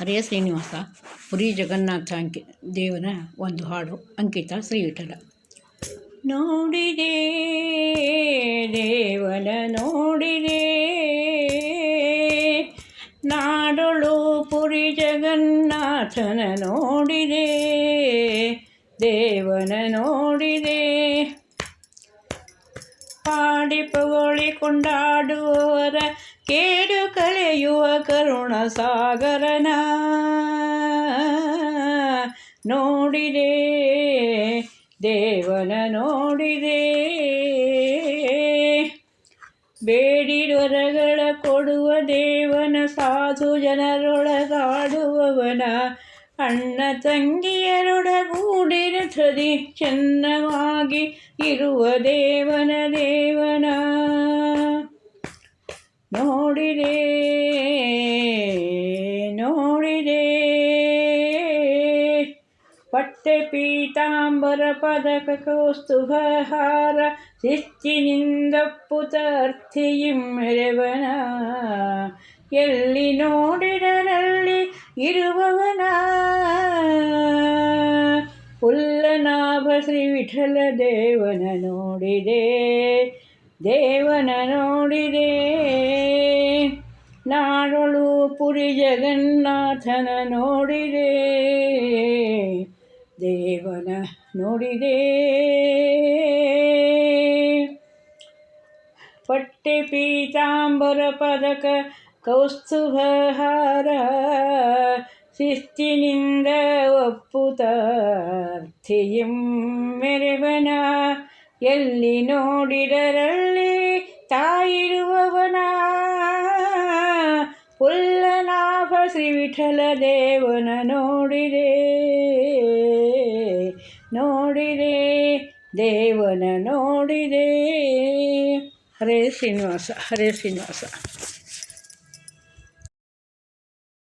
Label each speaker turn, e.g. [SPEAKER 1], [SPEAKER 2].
[SPEAKER 1] ಹರಿಯ ಶ್ರೀನಿವಾಸ, ಪುರಿ ಜಗನ್ನಾಥ ಅಂಕಿ ದೇವನ ಒಂದು ಹಾಡು, ಅಂಕಿತ ಶ್ರೀವಿಠಲ. ನೋಡಿದೆ ದೇವನ, ನೋಡಿದೆ ನಾಡೊಳು ಪುರಿ ಜಗನ್ನಾಥನ, ನೋಡಿದೆ ದೇವನ, ನೋಡಿದೆ ಪಾಡಿ ಪೊಗಳಿ ಕೊಂಡಾಡುವವರ ಕೇಡು ಕಳೆಯುವ ಕರುಣ ಸಾಗರನ. ನೋಡಿದೆ, ದೇವನ ನೋಡಿದೆ. ಬೇಡಿರೊರಗಳ ಕೊಡುವ ದೇವನ ಸಾಧು ಜನರೊಳಗಾಡುವವನ. ಅಣ್ಣ ತಂಗಿಯರೊಡಗೂಡಿರುತ್ತದೆ ಚೆನ್ನವಾಗಿ ಇರುವ ದೇವನ ದೇವನ. ನೋಡಿದೆ ನೋಡಿದೆ ಪಟ್ಟೆ ಪೀತಾಂಬರ ಪದಕ ಕೌಸ್ತುಭಹಾರ ಶಿಸ್ತಿನಿಂದಪ್ಪುತ ಅರ್ಥಿಯಿಂ ಮೆರೆವನ ಎಲ್ಲಿ ನೋಡಿದನಲ್ಲಿ ಇರುವವನ ಉಲ್ಲನಾಭ ಶ್ರೀ ವಿಠಲ ದೇವನ ನೋಡಿದೆ ದೇವನ ನೋಡಿದೆ. ನಾಡೊಳು ಪುರಿ ಜಗನ್ನಾಥನ ನೋಡಿದೆ, ದೇವನ ನೋಡಿದೆ. ಪಟ್ಟೆ ಪೀತಾಂಬರ ಪದಕ ಕೌಸ್ತುಭಹಾರ ಶಿಸ್ತಿನಿಂದ ಒಪ್ಪುತ್ತಾರ್ಥಿಯಂ ಮೆರೆವನ. ಎಲ್ಲಿ ನೋಡಿದರಲ್ಲಿ ತಾಯಿರುವವನ. ಪುಲ್ಲನಾಭ ಶ್ರೀ ವಿಠಲ ದೇವನ ನೋಡಿದೆ. ನೋಡಿದೆ, ದೇವನ ನೋಡಿದೆ. ಹರೇ ಶ್ರೀನಿವಾಸ ಹರೇ ಶ್ರೀನಿವಾಸ.